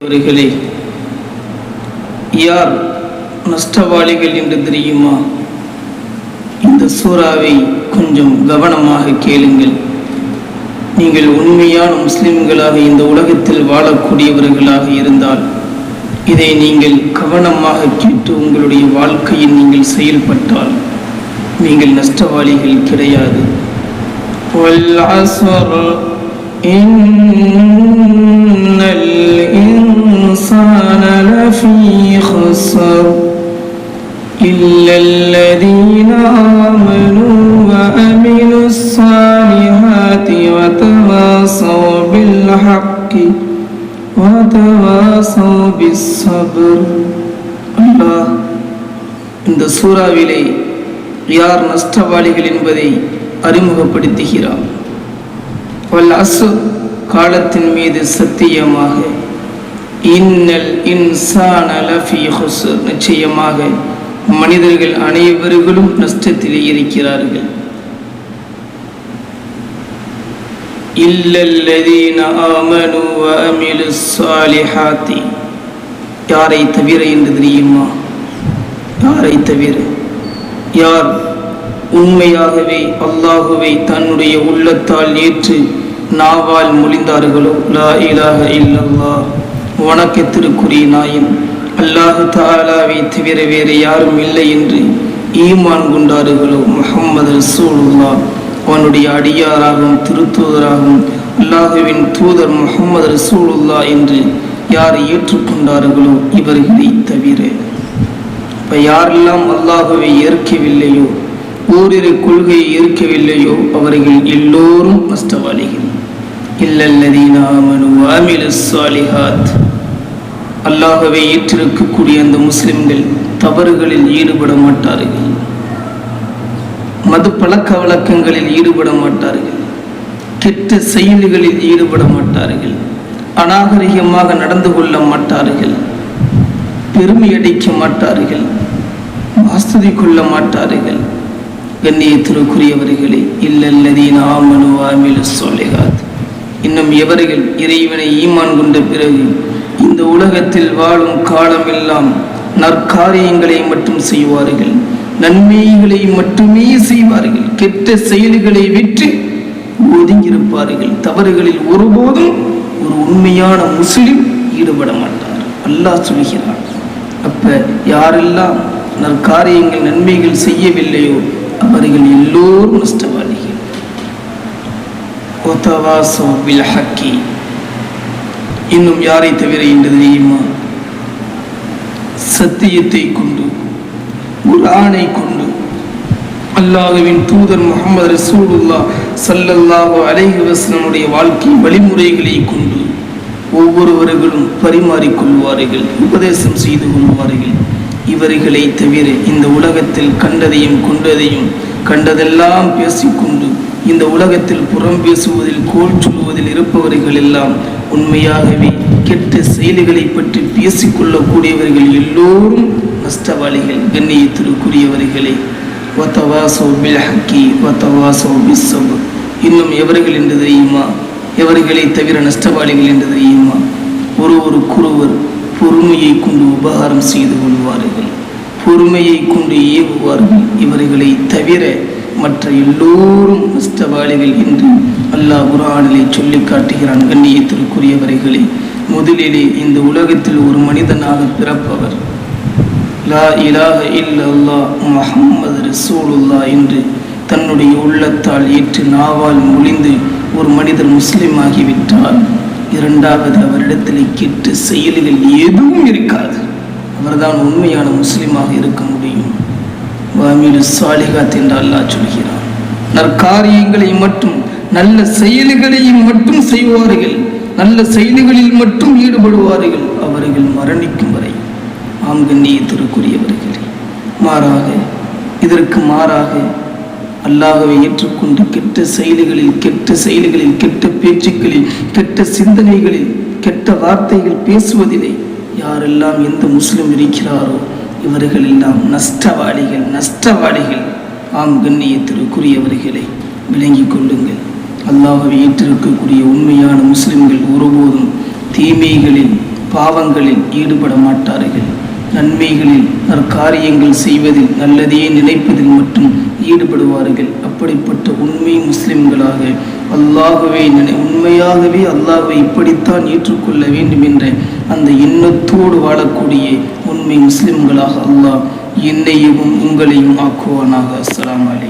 அவர்களே யார் நஷ்டவாளிகள் என்று தெரியுமா இந்த சூறாவை கொஞ்சம் கவனமாக கேளுங்கள் நீங்கள் உண்மையான முஸ்லிம்களாக இந்த உலகத்தில் வாழக்கூடியவர்களாக இருந்தால் இதை நீங்கள் கவனமாக கேட்டு உங்களுடைய வாழ்க்கையில் நீங்கள் செயல்பட்டால் நீங்கள் நஷ்டவாளிகள் கிடையாது والعصر إن بالحق وتواصوا بالصبر الله இந்த சூறாவிலே யார் நஷ்டவாளிகள் என்பதை அறிமுகப்படுத்துகிறார் வல் அசு காலத்தின் மீது சத்தியமாக இன்னல் இன்சான லஃபி ஹுஸ்ர் நிச்சயமாக மனிதர்கள் அனைவர்களும் நஷ்டத்திலே இருக்கிறார்கள் إلا الذين آمنوا وأملوا சாலிஹாத்தி யாரை தவிர என்று தெரியுமா? யாரை தவிர? யார் உண்மையாகவே அல்லாஹுவை தன்னுடைய உள்ளத்தால் ஏற்று நாவால் மொழிந்தார்களோ? லா இலாக இல்லல்லா வணக்கத்திற்குரிய நாயன் அல்லாஹு தாலாவை தவிர வேறு யாரும் இல்லை என்று ஈமான் கொண்டார்களோ? முஹம்மது ரசூலுல்லா அவனுடைய அடியாராகவும் திருத்தூதராகவும் அல்லாஹுவின் தூதர் முகமது ரசூலுல்லா என்று யார் ஏற்றுக்கொண்டார்களோ இவர்களை தவிர இப்போ யாரெல்லாம் அல்லாஹுவை ஏற்கவில்லையோ ஓரிரு கொள்கையை ஏற்கவில்லையோ அவர்கள் எல்லோரும் நஷ்டவாளிகள். இல்லல்லதீன அல்லாஹவை ஏற்றிருக்கக்கூடிய அந்த முஸ்லிம்கள் தவறுகளில் ஈடுபட மாட்டார்கள். மது பழக்க வழக்கங்களில் ஈடுபட மாட்டார்கள் கெட்ட செயல்களில் ஈடுபட மாட்டார்கள் அநாகரிகமாக நடந்து கொள்ள மாட்டார்கள். பெருமையடிக்க மாட்டார்கள். வாஸ்துதி கொள்ள மாட்டார்கள். கண்ணியத்திற்குரியவர்களே இல்லல்லதீன நாமனு ஆமில சொல்லிகாத் இன்னும் எவர்கள் இறைவனை ஈமான் கொண்ட பிறகு இந்த உலகத்தில் வாழும் காலமெல்லாம் நற்காரியங்களை மட்டும் செய்வார்கள். நன்மைகளை மட்டுமே செய்வார்கள். கெட்ட செயல்களை விற்று ஒதுங்கியிருப்பார்கள். தவறுகளில் ஒருபோதும் ஒரு உண்மையான முஸ்லிம் ஈடுபட மாட்டார். அல்லாஹ் சொல்கிறார் அப்ப யாரெல்லாம் நற்காரியங்கள் நன்மைகள் செய்யவில்லையோ அவர்கள் எல்லோரும் நஷ்டவாளிகள். இன்னும் யாரை தவிர என்று தெரியுமா? சத்தியத்தை கொண்டு குரானை கொண்டு அல்லாஹுவின் தூதர் முகமது ரசூலுல்லா சல்லல்லாஹு அலைஹி வஸல்லமுடைய வாழ்க்கை வழிமுறைகளை கொண்டு ஒவ்வொருவர்களும் பரிமாறிக்கொள்வார்கள் உபதேசம் செய்து கொள்வார்கள். இவர்களை தவிர இந்த உலகத்தில் கண்டதையும் கொண்டதையும் கண்டதெல்லாம் பேசிக்கொண்டு இந்த உலகத்தில் புறம் பேசுவதில் கோல் சொல்வதில் இருப்பவர்கள் எல்லாம் உண்மையாகவே கெட்ட செயல்களை பற்றி பேசிக்கொள்ளக்கூடியவர்கள் எல்லோரும் நஷ்டவாளிகள் கண்ணியத்திற்குரியவர்களே. வத்தவாசோ பில் ஹக்கி வத்தவாசோ பிஸ்ஸப். இன்னும் எவர்கள் என்று தெரியுமா? எவர்களை தவிர நஷ்டவாளிகள் என்று தெரியுமா? ஒரு ஒரு குருவர் பொறுமையை கொண்டு உபகாரம் செய்து கொள்வார்கள். பொறுமையை கொண்டு ஏவுவார்கள் இவர்களை தவிர மற்ற எல்லோரும் நஷ்டவாளிகள் என்று அல்லாஹ் குரானிலே சொல்லி காட்டுகிறான் கண்ணியத்திற்குரியவர்களே முதலிலே இந்த உலகத்தில் ஒரு மனிதனாக பிறப்பவர். லா இலாஹ இல்லல்லா முஹம்மது ரசூலுல்லா என்று தன்னுடைய உள்ளத்தால் ஏற்று நாவால் முழிந்து ஒரு மனிதர் முஸ்லிம் ஆகிவிட்டால் இரண்டாவது அவரிடத்தில் கெட்டு செயல்கள் எதுவும் இருக்காது. அவர்தான் உண்மையான முஸ்லிமாக இருக்க முடியும். வாமிடு சாலிகாத் என்று அல்லாஹ் சொல்கிறான். நற்காரியங்களை மட்டும் நல்ல செயல்களையும் மட்டும் செய்வார்கள். நல்ல செயல்களில் மட்டும் ஈடுபடுவார்கள். அவர்கள் மரணிக்கும் வரை ஆம் கண்ணியத்திற்குரியவர்களே மாறாக இதற்கு மாறாக அல்லாஹவை ஏற்றுக்கொண்டு கெட்ட செயல்களில் கெட்ட செயல்களில் கெட்ட பேச்சுக்களில் கெட்ட சிந்தனைகளில் கெட்ட வார்த்தைகள் பேசுவதிலே யாரெல்லாம் எந்த முஸ்லிம் இருக்கிறாரோ இவர்கள் எல்லாம் நஷ்டவாளிகள் நஷ்டவாளிகள். ஆம் கண்ணியத்திற்குரியவர்களை விளங்கிக் கொள்ளுங்கள். அல்லாஹவை ஏற்றிருக்கக்கூடிய உண்மையான முஸ்லிம்கள் ஒருபோதும் தீமைகளில் பாவங்களில் ஈடுபட மாட்டார்கள். நன்மைகளில் நற்காரியங்கள் செய்வதில் நல்லதையே நினைப்பதில் மட்டும் ஈடுபடுவார்கள். அப்படிப்பட்ட உண்மை முஸ்லிம்களாக அல்லாகவே நினை உண்மையாகவே அல்லாஹை இப்படித்தான் ஏற்றுக்கொள்ள வேண்டும் என்ற அந்த எண்ணத்தோடு வாழக்கூடிய உண்மை முஸ்லிம்களாக அல்லாஹ் என்னையும் உங்களையும் ஆக்குவானாக. அஸ்லாம் அலி